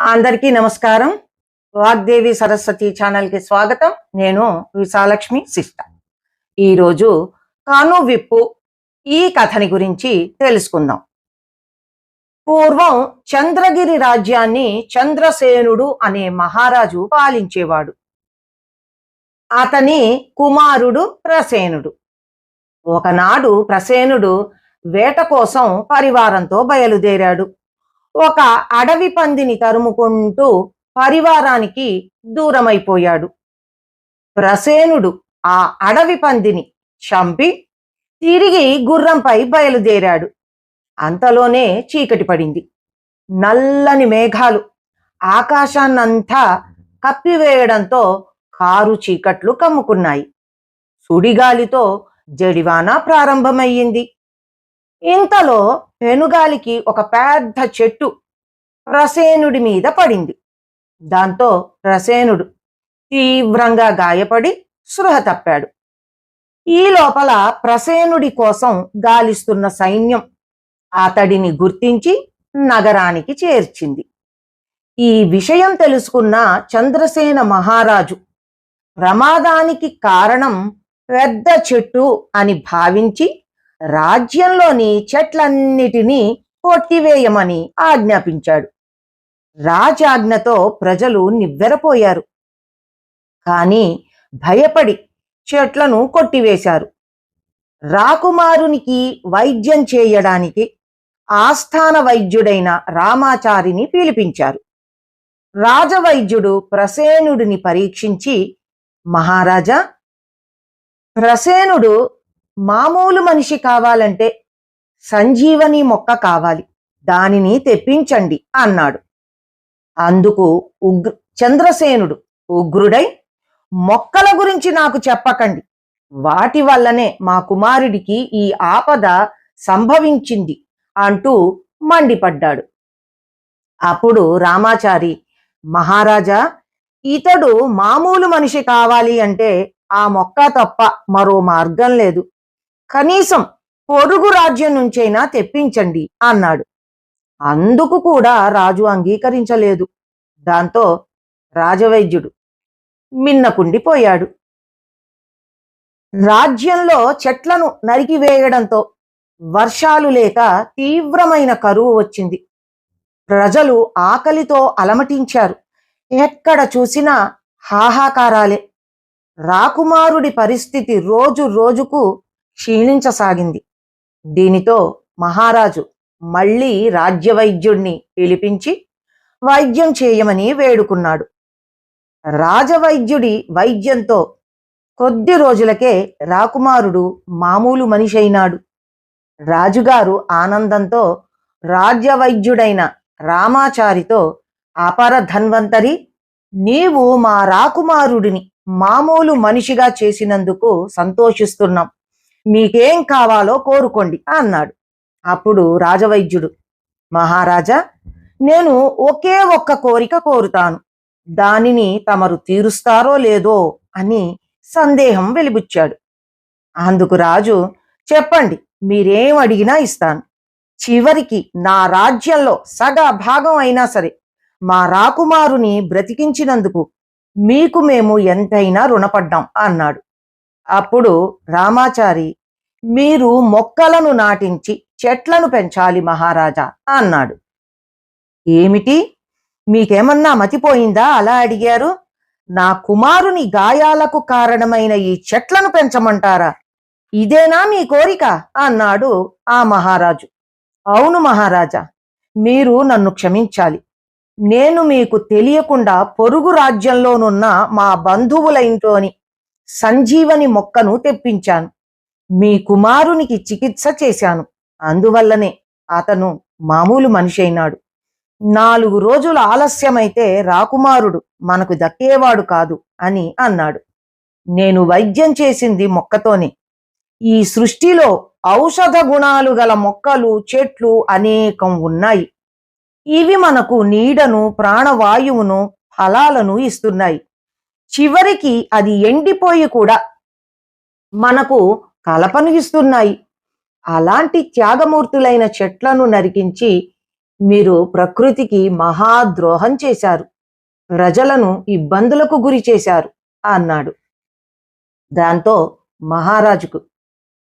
అందరికీ నమస్కారం. వాగ్దేవి సరస్వతి ఛానల్కి స్వాగతం. నేను విశాలక్ష్మి సిస్ట ఈరోజు కాను విప్పు ఈ కథని గురించి తెలుసుకుందాం. పూర్వం చంద్రగిరి రాజ్యాన్ని చంద్రసేనుడు అనే మహారాజు పాలించేవాడు. అతని కుమారుడు ప్రసేనుడు. ఒకనాడు ప్రసేనుడు వేట కోసం పరివారంతో బయలుదేరాడు. ఒక అడవి పందిని తరుముకుంటూ పరివారానికి దూరమైపోయాడు. ప్రసేనుడు ఆ అడవి పందిని చంపి తిరిగి గుర్రంపై బయలుదేరాడు. అంతలోనే చీకటి పడింది. నల్లని మేఘాలు ఆకాశాన్నంతా కప్పివేయడంతో కారు చీకట్లు కమ్ముకున్నాయి. సుడిగాలితో జడివాన ప్రారంభమయ్యింది. ఇంతలో పెనుగాలికి ఒక పెద్ద చెట్టు రసేనుడి మీద పడింది. దాంతో రసేనుడు తీవ్రంగా గాయపడి స్పృహ తప్పాడు. ఈ లోపల ప్రసేనుడి కోసం గాలిస్తున్న సైన్యం అతడిని గుర్తించి నగరానికి చేర్చింది. ఈ విషయం తెలుసుకున్న చంద్రసేన మహారాజు ప్రమాదానికి కారణం పెద్ద చెట్టు అని భావించి రాజ్యంలోని చెట్లన్నిటినీ కొట్టివేయమని ఆజ్ఞాపించాడు. రాజాజ్ఞతో ప్రజలు నివ్వెరపోయారు. కానీ భయపడి చెట్లను కొట్టివేశారు. రాకుమారునికి వైద్యం చేయడానికి ఆస్థాన వైద్యుడైన రామాచారిని పిలిపించారు. రాజవైద్యుడు ప్రసేనుడిని పరీక్షించి మహారాజా ప్రసేనుడు మామూలు మనిషి కావాలంటే సంజీవని మొక్క కావాలి. దానిని తెప్పించండి అన్నాడు. అందుకు ఉగ్ర చంద్రసేనుడు ఉగ్రుడై మొక్కల గురించి నాకు చెప్పకండి. వాటి వల్లనే మా కుమారుడికి ఈ ఆపద సంభవించింది అంటూ మండిపడ్డాడు. అప్పుడు రామాచారి మహారాజా ఇతడు మామూలు మనిషి కావాలి అంటే ఆ మొక్క తప్ప మరో మార్గం లేదు. కనీసం పొరుగు రాజ్యం నుంచైనా తెప్పించండి అన్నాడు. అందుకు కూడా రాజు అంగీకరించలేదు. దాంతో రాజవైద్యుడు మిన్నకుండిపోయాడు. రాజ్యంలో చెట్లను నరికివేయడంతో వర్షాలు లేక తీవ్రమైన కరువు వచ్చింది. ప్రజలు ఆకలితో అలమటించారు. ఎక్కడ చూసినా హాహాకారాలే. రాకుమారుడి పరిస్థితి రోజు రోజుకు క్షీణించసాగింది. దీనితో మహారాజు మళ్ళీ రాజ్యవైద్యుణ్ణి పిలిపించి వైద్యం చేయమని వేడుకున్నాడు. రాజవైద్యుడి వైద్యంతో కొద్ది రోజులకే రాకుమారుడు మామూలు మనిషి అయినాడు రాజుగారు ఆనందంతో రాజ్యవైద్యుడైన రామాచారితో అపర ధన్వంతరి నీవు మా రాకుమారుడిని మామూలు మనిషిగా చేసినందుకు సంతోషిస్తున్నాం. మీకేం కావాలో కోరుకోండి అన్నాడు. అప్పుడు రాజవైద్యుడు మహారాజా నేను ఒకే ఒక్క కోరిక కోరుతాను. దానిని తమరు తీరుస్తారో లేదో అని సందేహం వెలిబుచ్చాడు. అందుకు రాజు చెప్పండి మీరేం అడిగినా ఇస్తాను. చివరికి నా రాజ్యంలో సగ భాగం అయినా సరే మా రాకుమారుని బ్రతికించినందుకు మీకు మేము ఎంతైనా రుణపడ్డాం అన్నాడు. అప్పుడు రామాచారి మీరు మొక్కలను నాటించి చెట్లను పెంచాలి మహారాజా అన్నాడు. ఏమిటి? మీకేమన్నా మతిపోయిందా? అలా అడిగారు. నా కుమారుని గాయాలకు కారణమైన ఈ చెట్లను పెంచమంటారా? ఇదేనా మీ కోరిక? అన్నాడు ఆ మహారాజు. అవును మహారాజా మీరు నన్ను క్షమించాలి. నేను మీకు తెలియకుండా పొరుగు రాజ్యంలోనున్న మా బంధువుల ఇంట్లోని సంజీవని మొక్కను తెప్పించాను. మీ కుమారునికి చికిత్స చేశాను. అందువల్లనే అతను మామూలు మనిషి అయినాడు నాలుగు రోజుల ఆలస్యమైతే రాకుమారుడు మనకు దక్కేవాడు కాదు అని అన్నాడు. నేను వైద్యం చేసింది మొక్కతోనే. ఈ సృష్టిలో ఔషధ గుణాలు గల మొక్కలు చెట్లు అనేకం ఉన్నాయి. ఇవి మనకు నీడను ప్రాణవాయువును ఫలాలను ఇస్తున్నాయి. చివరికి అది ఎండిపోయి కూడా మనకు కలపను ఇస్తున్నాయి. అలాంటి త్యాగమూర్తులైన చెట్లను నరికించి మీరు ప్రకృతికి మహాద్రోహం చేశారు. ప్రజలను ఇబ్బందులకు గురి చేశారు అన్నాడు. దాంతో మహారాజుకు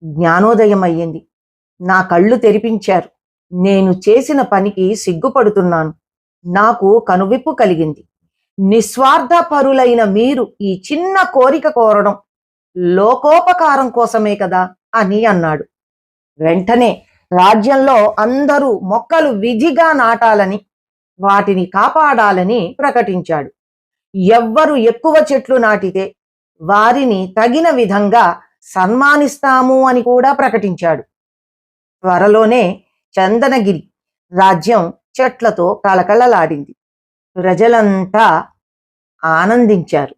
జ్ఞానోదయం అయ్యింది. నా కళ్ళు తెరిపించారు. నేను చేసిన పనికి సిగ్గుపడుతున్నాను. నాకు కనువిప్పు కలిగింది. నిస్వార్థ పరులైన మీరు ఈ చిన్న కోరిక కోరడం లోకోపకారం కోసమే కదా అని అన్నాడు. వెంటనే రాజ్యంలో అందరూ మొక్కలు విధిగా నాటాలని వాటిని కాపాడాలని ప్రకటించాడు. ఎవ్వరు ఎక్కువ చెట్లు నాటితే వారిని తగిన విధంగా సన్మానిస్తాము అని కూడా ప్రకటించాడు. త్వరలోనే చందనగిరి రాజ్యం చెట్లతో కళకళలాడింది. ప్రజలంతా ఆనందించారు.